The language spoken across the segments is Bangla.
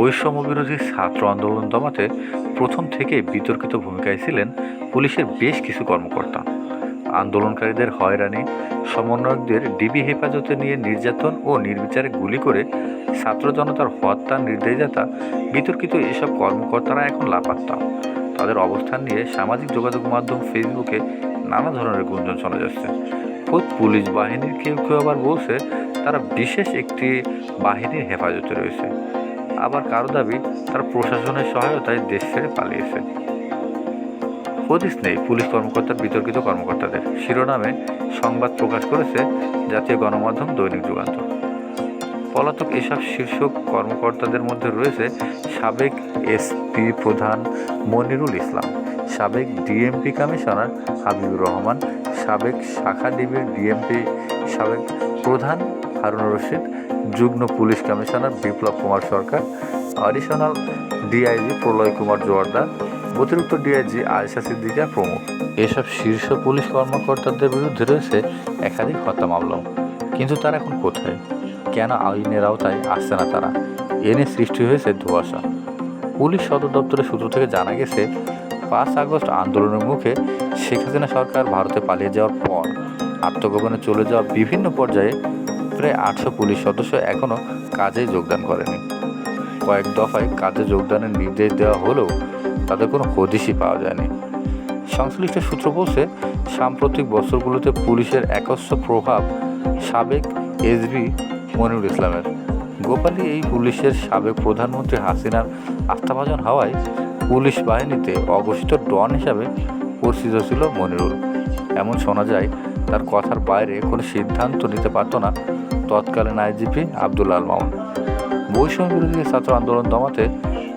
বৈষম্য বিরোধী ছাত্র আন্দোলন দমাতে প্রথম থেকে বিতর্কিত ভূমিকায় ছিলেন পুলিশের বেশ কিছু কর্মকর্তা। আন্দোলনকারীদের হয়রানি, সমন্বয়কদের ডিবি হেফাজতে নিয়ে নির্যাতন ও নির্বিচারে গুলি করে ছাত্র জনতার হত্যা, নির্দেশদাতা, বিতর্কিত এসব কর্মকর্তারা এখন লাপাত্তা। তাদের অবস্থান নিয়ে সামাজিক যোগাযোগ মাধ্যম ফেসবুকে নানা ধরনের গুঞ্জন শোনা যাচ্ছে। খোদ পুলিশ বাহিনীর কেউ কেউ আবার বলছে, তারা বিশেষ একটি বাহিনীর হেফাজতে রয়েছে। আবার কারও দাবি তার প্রশাসনের সহায়তায় দেশ ছেড়ে পালিয়েছে হদিস নেই পুলিশ কর্মকর্তার বিতর্কিত কর্মকর্তাদের। শিরোনামে সংবাদ প্রকাশ করেছে জাতীয় গণমাধ্যম দৈনিক যুগান্তর। পলাতক এসব শীর্ষ কর্মকর্তাদের মধ্যে রয়েছে সাবেক এসপি প্রধান মনিরুল ইসলাম, সাবেক ডিএমপি কমিশনার হাবিবুর রহমান, সাবেক শাখা ডিবির ডিএমপি, সাবেক প্রধান হারুনুর রশিদ যুগ্ম police commissioner Biplab Kumar Sarkar additional DIG Pralay Kumar Joardar, অতিরিক্ত ডিআইজি আয়েশা সিদ্দিকা প্রমুখ। এসব শীর্ষ পুলিশ কর্মকর্তাদের বিরুদ্ধে রয়েছে একাধিক হত্যা মামলাও কিন্তু তারা এখন কোথায়? কেন আইনের আওতায় আসছে না তারা? এ নিয়ে সৃষ্টি হয়েছে ধোঁয়াশা। পুলিশ সদর দপ্তরের সূত্র থেকে জানা গেছে, পাঁচ আগস্ট আন্দোলনের মুখে শেখ হাসিনা সরকার ভারতে পালিয়ে যাওয়ার পর, আত্মগোপনে চলে যাওয়া বিভিন্ন পর্যায়ে প্রায় আটশো পুলিশ সদস্য এখনও কাজে যোগদান করেনি। কয়েক দফায় কাজে যোগদানের নির্দেশ দেওয়া হলেও তাদের কোনো হদিশই পাওয়া যায়নি। সংশ্লিষ্ট সূত্র বলছে, সাম্প্রতিক বছরগুলোতে পুলিশের একস্ব প্রভাব সাবেক এসবি মনিরুল ইসলামের। গোপালী এই পুলিশের সাবেক প্রধানমন্ত্রী হাসিনার আস্থাভাজন হওয়ায় পুলিশ বাহিনীতে অঘোষিত ডন হিসাবে পরিচিত ছিল মনিরুল। এমন শোনা যায়, তার কথার বাইরে কোনো সিদ্ধান্ত নিতে পারত না তৎকালীন আইজিপি আব্দুল আল মামুন। বৈষম্য বিরোধী ছাত্র আন্দোলন দমাতে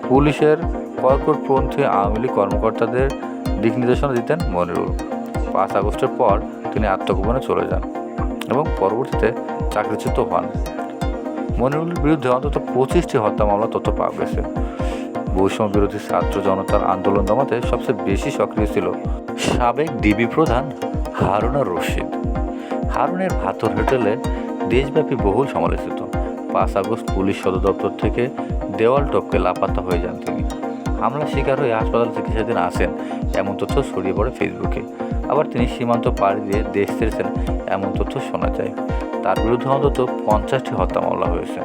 পুলিশের কর্কটপন্থী আওয়ামী লীগ কর্মকর্তাদের দিক নির্দেশনা দিতেন মনিরুল। পাঁচ আগস্টের পর তিনি আত্মগোপনে চলে যান এবং পরবর্তীতে চাকরিচ্যুত হন। মনিরুলের বিরুদ্ধে অন্তত পঁচিশটি হত্যা মামলা তথ্য পাওয়া গেছে। বৈষম্য বিরোধী ছাত্র জনতার আন্দোলন দমাতে সবচেয়ে বেশি সক্রিয় ছিল সাবেক ডিবি প্রধান হারুনা রশিদ। হারুনের ভাতর হোটেলে দেশব্যাপী বহুল সমালোচিত। পাঁচ আগস্ট পুলিশ সদর দপ্তর থেকে দেওয়াল টপকে লাপাত্তা হয়ে যান তিনি। হামলার শিকার হয়ে হাসপাতাল চিকিৎসাধীন আসেন এমন তথ্য ছড়িয়ে পড়ে ফেসবুকে। আবার তিনি সীমান্ত পাড়ি দিয়ে দেশ ছেড়েছেন, এমন তথ্য শোনা যায়। তার বিরুদ্ধে অন্তত পঞ্চাশটি হত্যা মামলা হয়েছে।